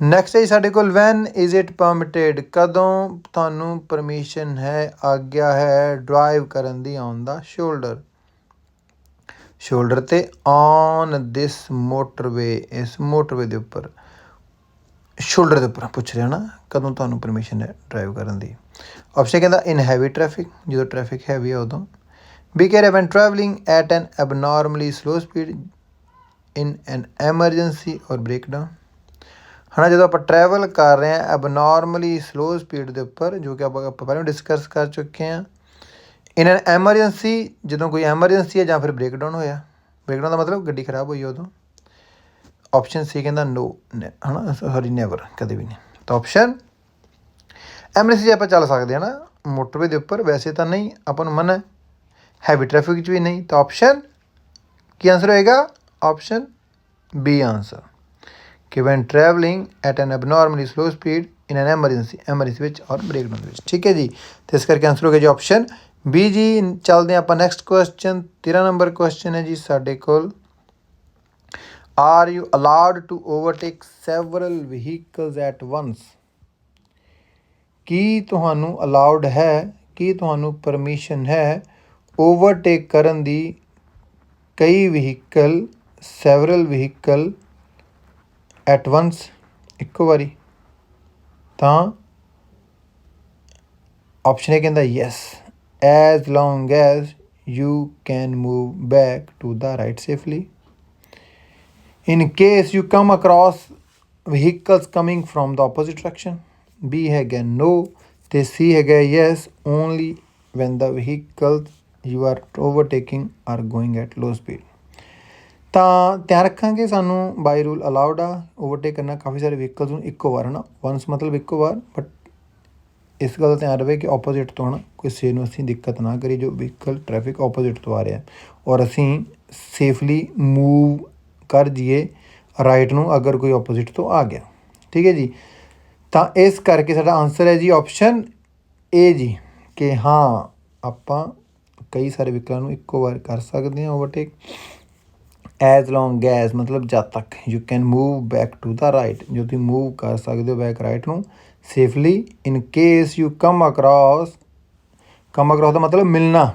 ਨੈਕਸਟ ਹੈ ਜੀ ਸਾਡੇ ਕੋਲ ਵੈਨ ਇਜ਼ ਇਟ ਪਰਮਿਟਡ ਕਦੋਂ ਤੁਹਾਨੂੰ ਪਰਮਿਸ਼ਨ ਹੈ, ਆਗਿਆ ਹੈ ਡਰਾਈਵ ਕਰਨ ਦੀ ਔਨ ਦਾ ਸ਼ੋਲਡਰ ਸ਼ੋਲਡਰ ਤੇ ਔਨ ਦਿਸ ਮੋਟਰਵੇ ਇਸ ਮੋਟਰਵੇ ਦੇ ਉੱਪਰ, ਸ਼ੋਲਡਰ ਦੇ ਉੱਪਰ ਪੁੱਛ ਰਿਹਾ ਨਾ, ਕਦੋਂ ਤੁਹਾਨੂੰ ਪਰਮਿਸ਼ਨ ਹੈ ਡਰਾਈਵ ਕਰਨ ਦੀ? ਆਪਸ਼ਨ ਕਹਿੰਦਾ ਇਨ ਹੈਵੀ ਟ੍ਰੈਫਿਕ ਜਦੋਂ ਟ੍ਰੈਫਿਕ ਹੈਵੀ ਹੈ ਉਦੋਂ। ਬੀ ਕੇਅਰ ਰਿਹਾ when travelling at an abnormally slow speed in an emergency or breakdown ਹਨਾ, ਜਦੋਂ ਆਪਾਂ ਟਰੈਵਲ ਕਰ ਰਹੇ ਹਾਂ ਐਬਨੋਰਮਲੀ ਸਲੋ ਸਪੀਡ ਦੇ ਉੱਪਰ, ਜੋ ਕਿ ਆਪਾਂ ਆਪਾਂ ਪਹਿਲਾਂ ਡਿਸਕਸ ਕਰ ਚੁੱਕੇ ਹਾਂ ਇਨ ਐਨ ਐਮਰਜੈਂਸੀ ਜਦੋਂ ਕੋਈ ਐਮਰਜੈਂਸੀ ਹੈ ਜਾਂ ਫਿਰ ਬ੍ਰੇਕਡਾਊਨ ਹੋਇਆ ਬ੍ਰੇਕਡਾਊਨ ਦਾ ਮਤਲਬ ਗੱਡੀ ਖਰਾਬ ਹੋਈ ਉਦੋਂ। ਆਪਸ਼ਨ ਸੀ ਕਹਿੰਦਾ ਨੋ ਹਨਾ? ਸੌਰੀ ਨੈਵਰ ਕਦੇ ਵੀ ਨਹੀਂ। ਤਾਂ ਆਪਸ਼ਨ ਐਮਰਜੈਂਸੀ 'ਚ ਆਪਾਂ ਚੱਲ ਸਕਦੇ ਹਾਂ ਨਾ ਮੋਟਰਵੇ ਦੇ ਉੱਪਰ, ਵੈਸੇ ਤਾਂ ਨਹੀਂ, ਆਪਾਂ ਨੂੰ ਮਨਾ ਹੈਵੀ ਟ੍ਰੈਫਿਕ 'ਚ ਵੀ ਨਹੀਂ। ਤਾਂ ਆਪਸ਼ਨ ਕੀ ਆਨਸਰ ਹੋਏਗਾ? ਆਪਸ਼ਨ ਬੀ ਆਨਸਰ ਕਿ when travelling at an abnormally slow speed in an emergency emergency ਵਿੱਚ ਔਰ ਬ੍ਰੇਕਡਾਊਨ ਵਿੱਚ। ਠੀਕ ਹੈ ਜੀ? ਤੇ ਇਸ ਕਰਕੇ ਆਨਸਰ ਹੋ ਗਿਆ ਜੀ ਆਪਸ਼ਨ ਵੀ ਜੀ, ਚੱਲਦੇ ਹਾਂ ਆਪਾਂ ਨੈਕਸਟ ਕੁਐਸਚਨ 13 ਨੰਬਰ ਕੁਐਸਚਨ ਹੈ ਜੀ ਸਾਡੇ ਕੋਲ। Are you allowed to overtake several vehicles at once ਕੀ ਤੁਹਾਨੂੰ ਅਲਾਉਡ ਹੈ, ਕੀ ਤੁਹਾਨੂੰ ਪਰਮਿਸ਼ਨ ਹੈ ਓਵਰਟੇਕ ਕਰਨ ਦੀ ਕਈ vehicle several vehicle at once ਇੱਕੋ ਵਾਰੀ। ਤਾਂ ਆਪਸ਼ਨ ਇਹ ਕਹਿੰਦਾ yes as long as you can move back to the right safely in case you come across vehicles coming from the opposite direction b ਹੈਗਾ no ਤੇ c ਹੈਗਾ yes only when the vehicles you are overtaking are going at low speed ਤਾਂ ਧਿਆਨ ਰੱਖਾਂਗੇ ਸਾਨੂੰ by rule allowed ਆ overtake ਕਰਨਾ ਕਾਫੀ ਸਾਰੇ ਵਹੀਕਲਸ ਨੂੰ ਇੱਕੋ ਵਾਰ ਨਾ ਵਾਂਸ ਮਤਲਬ ਇੱਕੋ ਵਾਰ ਬਟ ਇਸ ਗੱਲ ਦਾ ਧਿਆਨ ਰਵੇ ਕਿ ਆਪੋਜ਼ਿਟ ਤੋਂ ਨਾ ਕਿਸੇ ਨੂੰ ਅਸੀਂ ਦਿੱਕਤ ਨਾ ਕਰੀ ਜੋ ਵਹੀਕਲ ਟ੍ਰੈਫਿਕ ਆਪੋਜ਼ਿਟ ਤੋਂ ਆ ਰਿਹਾ ਔਰ ਅਸੀਂ ਸੇਫਲੀ ਮੂਵ ਕਰ ਜੀਏ ਰਾਈਟ ਨੂੰ ਅਗਰ ਕੋਈ ਆਪੋਜ਼ਿਟ ਤੋਂ ਆ ਗਿਆ। ਠੀਕ ਹੈ ਜੀ? ਤਾਂ ਇਸ ਕਰਕੇ ਸਾਡਾ ਆਨਸਰ ਹੈ ਜੀ ਆਪਸ਼ਨ ਏ ਜੀ, ਕਿ ਹਾਂ, ਆਪਾਂ ਕਈ ਸਾਰੇ ਵਹੀਕਲਾਂ ਨੂੰ ਇੱਕੋ ਵਾਰ ਕਰ ਸਕਦੇ ਹਾਂ ਓਵਰਟੇਕ ਐਜ਼ ਲੌਂਗ ਐਜ਼ ਮਤਲਬ ਜਦ ਤੱਕ you can move back to the right ਜੋ ਤੁਸੀਂ ਮੂਵ ਕਰ ਸਕਦੇ ਹੋ ਬੈਕ ਰਾਈਟ ਨੂੰ safely in case you come across come across ਦਾ ਮਤਲਬ ਮਿਲਣਾ।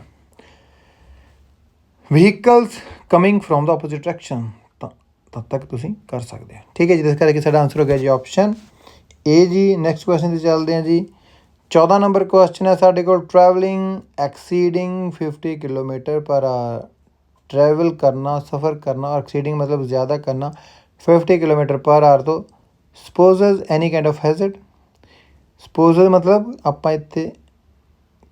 Vehicles coming from the opposite direction ਤਾਂ, ਤਦ ਤੱਕ ਤੁਸੀਂ ਕਰ ਸਕਦੇ ਹੋ। ਠੀਕ ਹੈ ਜੀ, ਇਸ ਕਰਕੇ ਸਾਡਾ ਆਨਸਰ ਹੋ ਗਿਆ ਜੀ ਆਪਸ਼ਨ ਏ ਜੀ। ਨੈਕਸਟ ਕੁਐਸਚਨ ਤੇ ਚੱਲਦੇ ਹਾਂ ਜੀ। 14 ਨੰਬਰ ਕੁਐਸਚਨ ਹੈ ਸਾਡੇ ਕੋਲ। Travelling exceeding 50 kilometre per hour travel ਕਰਨਾ, ਸਫ਼ਰ ਕਰਨਾ ਐਕਸੀਡਿੰਗ ਮਤਲਬ ਜ਼ਿਆਦਾ ਕਰਨਾ। 50 ਕਿਲੋਮੀਟਰ ਪਰ ਆਰ ਤੋਂ। Supposes any kind of hazard supposes ਮਤਲਬ ਆਪਾਂ ਇੱਥੇ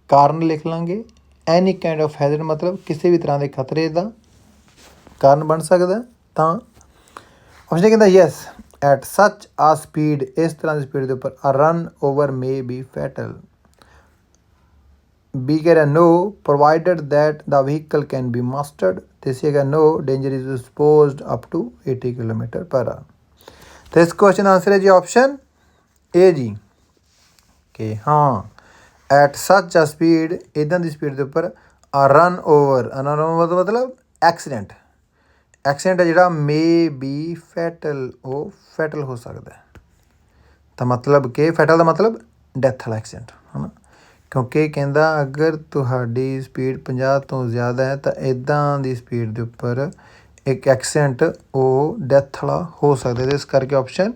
ਕਾਰਨ ਲਿਖ ਲਾਂਗੇ। ਐਨੀ ਕਾਈਂਡ ਆਫ ਹੈਜ਼ਰਡ ਮਤਲਬ ਕਿਸੇ ਵੀ ਤਰ੍ਹਾਂ ਦੇ ਖਤਰੇ ਦਾ ਕਾਰਨ ਬਣ ਸਕਦਾ ਤਾਂ ਆਪਸ਼ਨ ਕਹਿੰਦਾ ਯੈਸ ਐਟ ਸੱਚ ਆ ਸਪੀਡ ਇਸ ਤਰ੍ਹਾਂ ਦੀ ਸਪੀਡ ਦੇ ਉੱਪਰ ਆ run over may be fatal B ਕਹਿ ਰਿਹਾ no provided that the vehicle can be mastered ਤੇ ਸੀ ਹੈਗਾ ਨੋ danger is exposed up to 80 km per hour ਤੇ ਇਸ ਕੁਐਸਚਨ ਆਨਸਰ ਹੈ ਜੀ ਆਪਸ਼ਨ ਏ ਜੀ। ਕਿ ਹਾਂ। ਐਟ ਸੱਚ ਅ ਸਪੀਡ ਇਦਾਂ ਦੀ ਸਪੀਡ ਦੇ ਉੱਪਰ ਆ ਰਨ ਓਵਰ ਰਨ ਓਵਰ ਮਤਲਬ ਐਕਸੀਡੈਂਟ ਐਕਸੀਡੈਂਟ ਹੈ ਜਿਹੜਾ ਮੇ ਬੀ ਫੈਟਲ ਉਹ ਫੈਟਲ ਹੋ ਸਕਦਾ ਹੈ। ਤਾਂ ਮਤਲਬ ਕਿ ਫੈਟਲ ਦਾ ਮਤਲਬ ਡੈਥ ਵਾਲਾ ਐਕਸੀਡੈਂਟ ਹਨਾ? ਕਿਉਂਕਿ ਕਹਿੰਦਾ ਅਗਰ ਤੁਹਾਡੀ ਸਪੀਡ 50 ਤੋਂ ਜ਼ਿਆਦਾ ਹੈ, ਤਾਂ ਇਦਾਂ ਦੀ ਸਪੀਡ ਦੇ ਉੱਪਰ ਇੱਕ ਐਕਸੀਡੈਂਟ ਉਹ ਡੈਥ ਵਾਲਾ ਹੋ ਸਕਦਾ ਹੈ। ਇਸ ਕਰਕੇ ਆਪਸ਼ਨ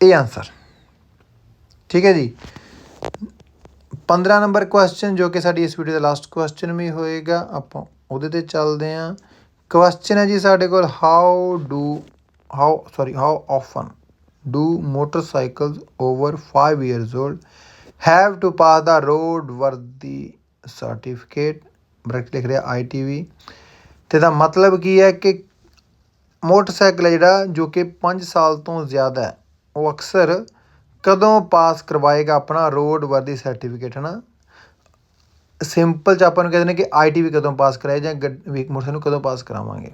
ਏ ਆਨਸਰ ਠੀਕ ਹੈ ਜੀ? 15 ਨੰਬਰ ਕੁਐਸਚਨ ਜੋ ਕਿ ਸਾਡੀ ਇਸ ਵੀਡੀਓ ਦਾ ਲਾਸਟ ਕੁਐਸਚਨ ਵੀ ਹੋਏਗਾ, ਆਪਾਂ ਉਹਦੇ ਤੇ ਚੱਲਦੇ ਹਾਂ। ਕੁਐਸਚਨ ਹੈ ਜੀ ਸਾਡੇ ਕੋਲ how do how sorry how often do motorcycles over 5 years old have to pass the road worthy certificate bracket ਲਿਖ ਰਿਹਾ ਆਈਟੀਵੀ ਤੇ ਦਾ ਮਤਲਬ ਕੀ ਹੈ ਕਿ ਮੋਟਰਸਾਈਕਲ ਹੈ ਜਿਹੜਾ ਜੋ ਕਿ 5 ਸਾਲ ਤੋਂ ਜ਼ਿਆਦਾ ਹੈ, ਉਹ ਅਕਸਰ ਕਦੋਂ ਪਾਸ ਕਰਵਾਏਗਾ ਆਪਣਾ ਰੋਡ ਵਰਦੀ ਸਰਟੀਫਿਕੇਟ ਹੈ ਨਾ ਸਿੰਪਲ ਚ ਆਪਾਂ ਨੂੰ ਕਹਿੰਦੇ ਨੇ ਕਿ ਆਈਟੀਵੀ ਕਦੋਂ ਪਾਸ ਕਰਾਏ ਜਾਂ ਗੱਡ- ਵੀ ਮੋਟਰਸਾਈਕਲ ਨੂੰ ਕਦੋਂ ਪਾਸ ਕਰਾਵਾਂਗੇ?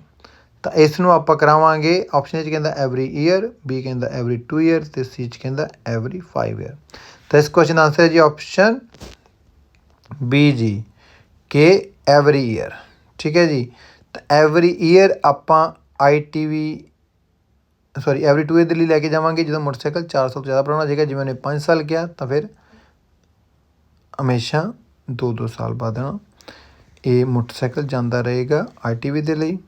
ਤਾਂ ਇਸ ਨੂੰ ਆਪਾਂ ਕਰਾਵਾਂਗੇ ਆਪਸ਼ਨ 'ਚ ਕਹਿੰਦਾ ਐਵਰੀ ਈਅਰ ਬੀ ਕਹਿੰਦਾ ਐਵਰੀ 2 ਇਅਰ ਤੇ ਸੀ 'ਚ ਕਹਿੰਦਾ ਐਵਰੀ 5 ਇਅਰ ਤਾਂ ਇਸ ਕੁਐਸਚਨ ਆਨਸਰ ਹੈ ਜੀ ਆਪਸ਼ਨ ਬੀ ਜੀ ਕਿ ਐਵਰੀ ਈਅਰ ਠੀਕ ਹੈ ਜੀ? ਤਾਂ ਐਵਰੀ ਈਅਰ ਆਪਾਂ ਆਈਟੀਵੀ ਸੋਰੀ ਐਵਰੀ 2 ਇਅਰ ਦੇ ਲਈ ਲੈ ਕੇ ਜਾਵਾਂਗੇ, ਜਦੋਂ ਮੋਟਰਸਾਈਕਲ 4 ਸਾਲ ਤੋਂ ਜ਼ਿਆਦਾ ਪੁਰਾਣਾ ਹੋ ਜਾਏਗਾ ਜਿਵੇਂ ਉਹਨੇ 5 ਸਾਲ ਕਿਹਾ, ਤਾਂ ਫਿਰ ਹਮੇਸ਼ਾ 2-2 ਸਾਲ ਬਾਅਦ ਨਾ ਇਹ ਮੋਟਰਸਾਈਕਲ ਜਾਂਦਾ ਰਹੇਗਾ ਆਈਟੀਵੀ ਦੇ ਲਈ।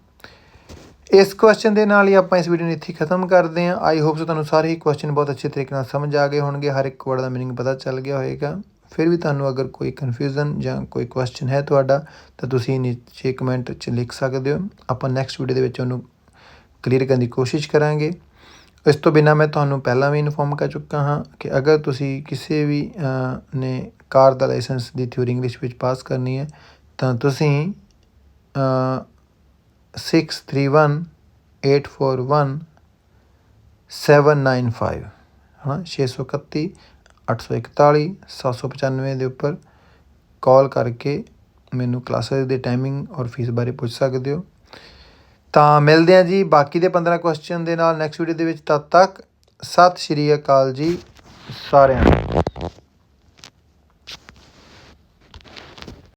ਇਸ ਕੁਐਸਚਨ ਦੇ ਨਾਲ ਹੀ ਆਪਾਂ ਇਸ ਵੀਡੀਓ ਨੂੰ ਇੱਥੇ ਖਤਮ ਕਰਦੇ ਹਾਂ। ਆਈ ਹੋਪ ਸੋ ਤੁਹਾਨੂੰ ਸਾਰੇ ਹੀ ਕੁਐਸਚਨ ਬਹੁਤ ਅੱਛੇ ਤਰੀਕੇ ਨਾਲ ਸਮਝ ਆ ਗਏ ਹੋਣਗੇ। ਹਰ ਇੱਕ ਵਰਡ ਦਾ ਮੀਨਿੰਗ ਪਤਾ ਚੱਲ ਗਿਆ ਹੋਵੇਗਾ ਫਿਰ ਵੀ ਤੁਹਾਨੂੰ ਅਗਰ ਕੋਈ ਕਨਫਿਊਜ਼ਨ ਜਾਂ ਕੋਈ ਕੁਐਸਚਨ ਹੈ ਤੁਹਾਡਾ, ਤਾਂ ਤੁਸੀਂ ਨੀਚੇ ਕਮੈਂਟ 'ਚ ਲਿਖ ਸਕਦੇ ਹੋ। ਆਪਾਂ ਨੈਕਸਟ ਵੀਡੀਓ ਦੇ ਵਿੱਚ ਉਹਨੂੰ ਕਲੀਅਰ ਕਰਨ ਦੀ ਕੋਸ਼ਿਸ਼ ਕਰਾਂਗੇ। ਇਸ ਤੋਂ ਬਿਨਾ ਮੈਂ ਤੁਹਾਨੂੰ ਪਹਿਲਾਂ ਵੀ ਇਨਫੋਰਮ ਕਰ ਚੁੱਕਾ ਹਾਂ ਕਿ ਅਗਰ ਤੁਸੀਂ ਕਿਸੇ ਵੀ ਨੇ ਕਾਰ ਦਾ ਲਾਇਸੈਂਸ ਦੀ ਥਿਊਰੀ ਇੰਗਲਿਸ਼ ਵਿੱਚ ਪਾਸ ਕਰਨੀ ਹੈ ਤਾਂ ਤੁਸੀਂ ਅ, 631 841 795 ਹਾਂ 631 841 795 ਦੇ ਉੱਪਰ ਕਾਲ ਕਰਕੇ ਮੈਨੂੰ ਕਲਾਸਿਸ ਦੇ ਟਾਈਮਿੰਗ ਔਰ ਫੀਸ ਬਾਰੇ ਪੁੱਛ ਸਕਦੇ ਹੋ। ਤਾਂ ਮਿਲਦੇ ਹਾਂ ਜੀ ਬਾਕੀ ਦੇ 15 ਕੁਐਸਚਨ ਦੇ ਨਾਲ ਨੈਕਸਟ ਵੀਡੀਓ ਦੇ ਵਿੱਚ, ਤਦ ਤੱਕ ਸਤਿ ਸ਼੍ਰੀ ਅਕਾਲ ਜੀ ਸਾਰਿਆਂ ਨੂੰ।